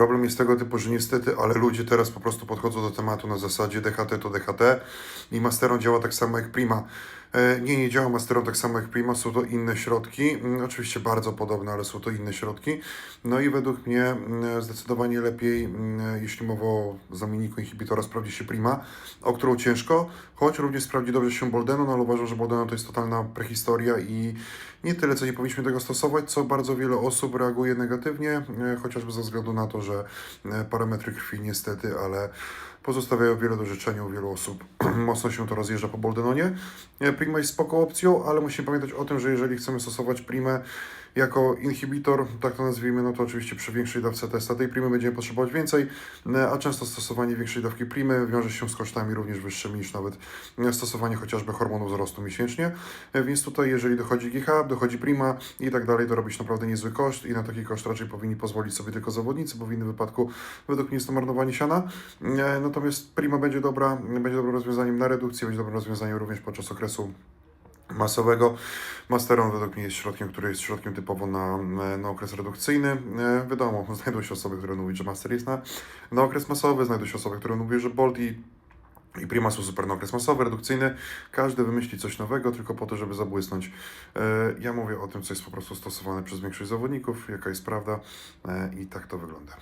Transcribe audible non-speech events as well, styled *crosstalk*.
Problem jest tego typu, że niestety, ale ludzie teraz po prostu podchodzą do tematu na zasadzie DHT to DHT i Masteron działa tak samo jak Prima. E, Nie, nie działa Masteron tak samo jak Prima, są to inne środki, Mm, oczywiście bardzo podobne, ale są to inne środki. No i według mnie mm, zdecydowanie lepiej, mm, jeśli mowa o zamienniku inhibitora, sprawdzi się Prima, o którą ciężko, choć również sprawdzi dobrze się Boldeno, no ale uważam, że Boldeno to jest totalna prehistoria i nie tyle, co nie powinniśmy tego stosować, co bardzo wiele osób reaguje negatywnie, e, chociażby ze względu na to, że e, parametry krwi niestety, ale pozostawiają wiele do życzenia u wielu osób. *clears throat* Mocno się to rozjeżdża po Boldenonie. Prima jest spoko opcją, ale musimy pamiętać o tym, że jeżeli chcemy stosować Primę jako inhibitor, tak to nazwijmy, no to oczywiście przy większej dawce testa tej primy będziemy potrzebować więcej, e, a często stosowanie większej dawki primy wiąże się z kosztami również wyższymi niż nawet e, stosowanie chociażby hormonu wzrostu miesięcznie, E, więc tutaj jeżeli dochodzi GH, dochodzi prima i tak dalej, to robić naprawdę niezły koszt i na taki koszt raczej powinni pozwolić sobie tylko zawodnicy, bo w innym wypadku według mnie jest to marnowanie siana, natomiast prima będzie dobra, będzie dobrym rozwiązaniem na redukcję, będzie dobrym rozwiązaniem również podczas okresu masowego. Masteron według mnie jest środkiem, który jest środkiem typowo na, na okres redukcyjny. E, Wiadomo, *laughs* znajdą się osoby, które mówią, że Master jest na, na okres masowy, znajdą się osoby, które mówią, że Bolt i, i Prima są super na okres masowy, redukcyjny. Każdy wymyśli coś nowego tylko po to, żeby zabłysnąć. E, Ja mówię o tym, co jest po prostu stosowane przez większość zawodników, jaka jest prawda e, i tak to wygląda.